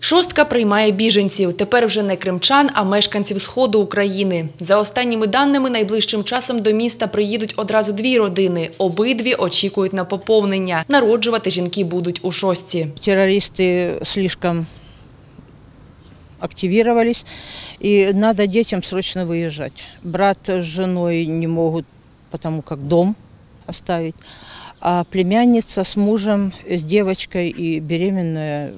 Шостка приймає біженців. Тепер вже не кримчан, а мешканців сходу України. За останніми даними, найближчим часом до міста приїдуть одразу дві родини. Обидві очікують на поповнення. Народжувати жінки будуть у шостці. террористы слишком активировались, и надо детям срочно выезжать. Брат с женой не могут, потому как дом оставить, а племянница с мужем, с девочкой и беременная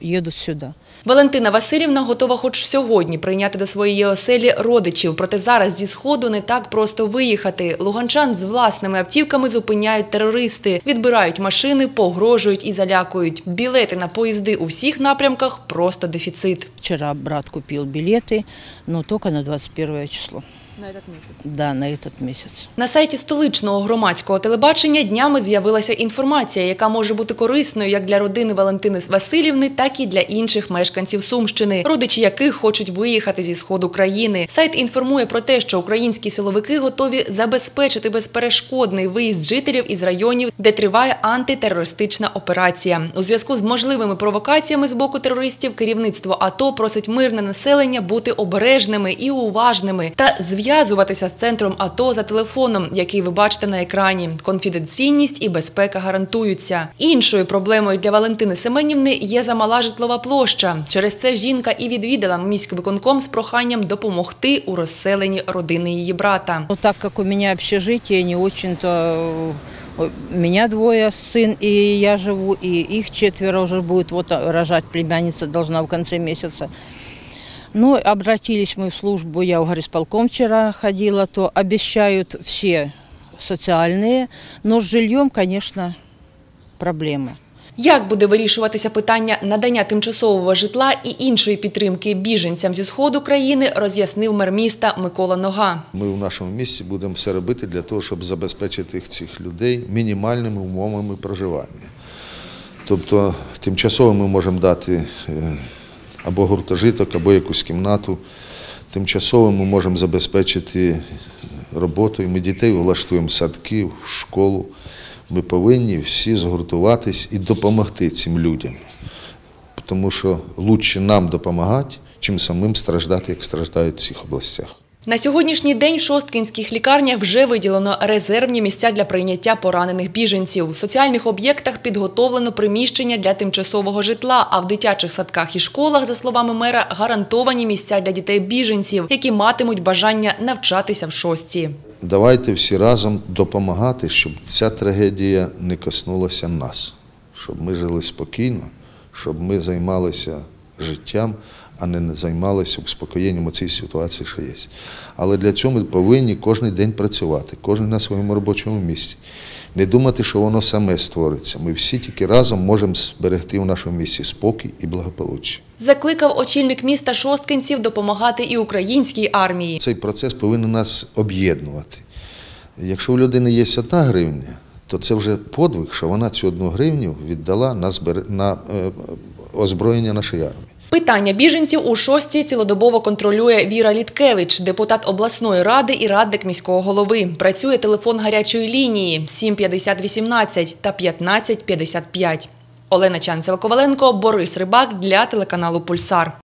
едут сюда. Валентина Васильівна готова хоч сьогодні прийняти до своєї оселі родичів. Проте зараз зі сходу не так просто виїхати. Луганчан з власними автівками зупиняють терористи, відбирають машини, погрожують і залякують. Білети на поїзди у всіх напрямках просто дефіцит. Вчера брат купил билеты, но только на 21 число. На этот місяць. Да, на этот месяц. На сайті столичного громадського телебачення днями з'явилася інформація, яка може бути корисною як для родини Валентини Васильівни, так і для інших мешканців Сумщини, родичі яких хочуть виїхати зі сходу країни. Сайт інформує про те, що українські силовики готові забезпечити безперешкодний виїзд жителів із районів, де триває антитерористична операція. У зв'язку з можливими провокаціями з боку терористів керівництво АТО просить мирне населення бути обережними і уважними та зв'язуватися з центром АТО за телефоном, який ви бачите на екрані. Конфіденційність і безпека гарантуються. Іншою проблемою для Валентини Семенівни є замала житлова площа. Через це жінка і відвідала міськвиконком з проханням допомогти у розселенні родини її брата. Но так как у меня общежитие, не очень-то... э, Меня двое, сын и я живу, и их четверо уже будет вот а, рожать племянница должна в конце месяца. Ну, обратились мы в службу, я в горисполком вчера ходила, то обещают все социальные, но с жильем, конечно, проблемы. Як буде вирішуватися питання надання тимчасового житла і іншої підтримки біженцям зі сходу країни, роз'яснив мер міста Микола Нога. Ми в нашому місті будемо все робити для того, щоб забезпечити цих людей мінімальними умовами проживання. Тобто тимчасово ми можемо дати е, або гуртожиток, або якусь кімнату. Тимчасово ми можемо забезпечити роботою. Ми дітей влаштуємо садки, в школу. Ми повинні всі згуртуватись і допомогти цим людям. Тому що краще нам допомагати, чим самим страждати, як страждають в цих областях. На сьогоднішній день в шосткінських лікарнях вже виділено резервні місця для прийняття поранених біженців. В соціальних об'єктах підготовлено приміщення для тимчасового житла, а в дитячих садках і школах, за словами мера, гарантовані місця для дітей-біженців, які матимуть бажання навчатися в шостці. Давайте всі разом допомагати, щоб ця трагедія не коснулася нас, щоб ми жили спокійно, щоб ми займалися життям, а не займалися успокоєнням цій ситуації, що є. Але для цього ми повинні кожен день працювати, кожен на своєму робочому місці. Не думати, що воно саме створиться. Ми всі тільки разом можемо зберегти в нашому місті спокій і благополуччя. Закликав очільник міста шосткинців допомагати і українській армії. Цей процес повинен нас об'єднувати. Якщо у людини є одна гривня, то це вже подвиг, що вона цю одну гривню віддала на е, озброєння нашої армії. Питання біженців у шостій цілодобово контролює Віра Літкевич, депутат обласної ради і радник міського голови. Працює телефон гарячої лінії 75018 та 1555. Олена Чанцева-Коваленко, Борис Рибак для телеканалу Пульсар.